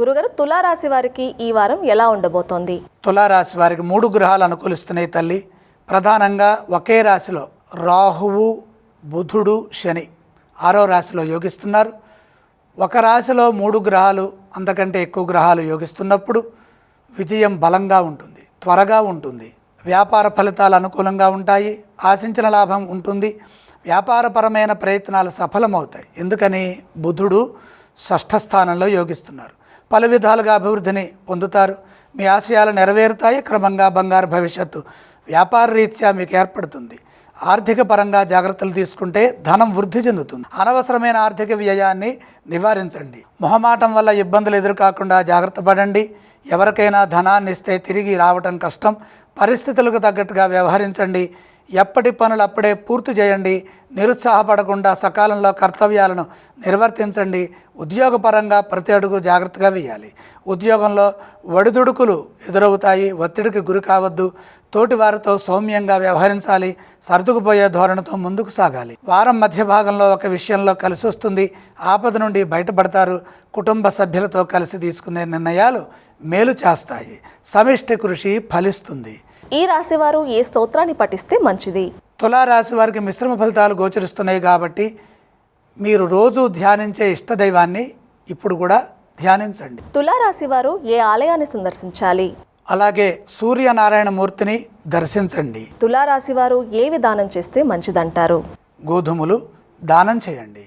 గురుగారు తులారాశి వారికి ఈ వారం ఎలా ఉండబోతోంది? తులారాశి వారికి మూడు గ్రహాలు అనుకూలిస్తున్నాయి తల్లి. ప్రధానంగా ఒకే రాశిలో రాహువు బుధుడు శని ఆరో రాశిలో యోగిస్తున్నారు. ఒక రాశిలో మూడు గ్రహాలు అంతకంటే ఎక్కువ గ్రహాలు యోగిస్తున్నప్పుడు విజయం బలంగా ఉంటుంది త్వరగా ఉంటుంది. వ్యాపార ఫలితాలు అనుకూలంగా ఉంటాయి ఆశించిన లాభం ఉంటుంది. వ్యాపారపరమైన ప్రయత్నాలు సఫలమవుతాయి. ఎందుకని? బుధుడు షష్ఠ స్థానంలో యోగిస్తున్నారు. పలు విధాలుగా అభివృద్ధిని పొందుతారు. మీ ఆశయాలు నెరవేరుతాయి. క్రమంగా బంగారు భవిష్యత్తు వ్యాపార రీత్యా మీకు ఏర్పడుతుంది. ఆర్థిక పరంగా జాగ్రత్తలు తీసుకుంటే ధనం వృద్ధి చెందుతుంది. అనవసరమైన ఆర్థిక వ్యయాన్ని నివారించండి. మొహమాటం వల్ల ఇబ్బందులు ఎదురుకాకుండా జాగ్రత్త పడండి. ఎవరికైనా ధనాన్ని ఇస్తే తిరిగి రావటం కష్టం. పరిస్థితులకు తగ్గట్టుగా వ్యవహరించండి. ఎప్పటి పనులు అప్పుడే పూర్తి చేయండి. నిరుత్సాహపడకుండా సకాలంలో కర్తవ్యాలను నిర్వర్తించండి. ఉద్యోగపరంగా ప్రతి అడుగు జాగ్రత్తగా వేయాలి. ఉద్యోగంలో ఒడిదుడుకులు ఎదురవుతాయి. ఒత్తిడికి గురి కావద్దు. తోటి వారితో సౌమ్యంగా వ్యవహరించాలి. సర్దుకుపోయే ధోరణితో ముందుకు సాగాలి. వారం మధ్య భాగంలో ఒక విషయంలో కలిసి వస్తుంది ఆపద నుండి బయటపడతారు. కుటుంబ సభ్యులతో కలిసి తీసుకునే నిర్ణయాలు మేలు చేస్తాయి. సమిష్టి కృషి ఫలిస్తుంది. ఈ రాశి వారు ఏ స్తోత్రాన్ని పఠిస్తే మంచిది? తులారాశి వారికి మిశ్రమ ఫలితాలు గోచరిస్తున్నాయి కాబట్టి మీరు రోజు ధ్యానించే ఇష్టదైవాన్ని ఇప్పుడు కూడా ధ్యానించండి. తులారాశి వారు ఏ ఆలయాన్ని సందర్శించాలి? అలాగే సూర్యనారాయణ మూర్తిని దర్శించండి. తులారాశి వారు ఏ విధానం చేస్తే మంచిదంటారు? గోధుమలు దానం చేయండి.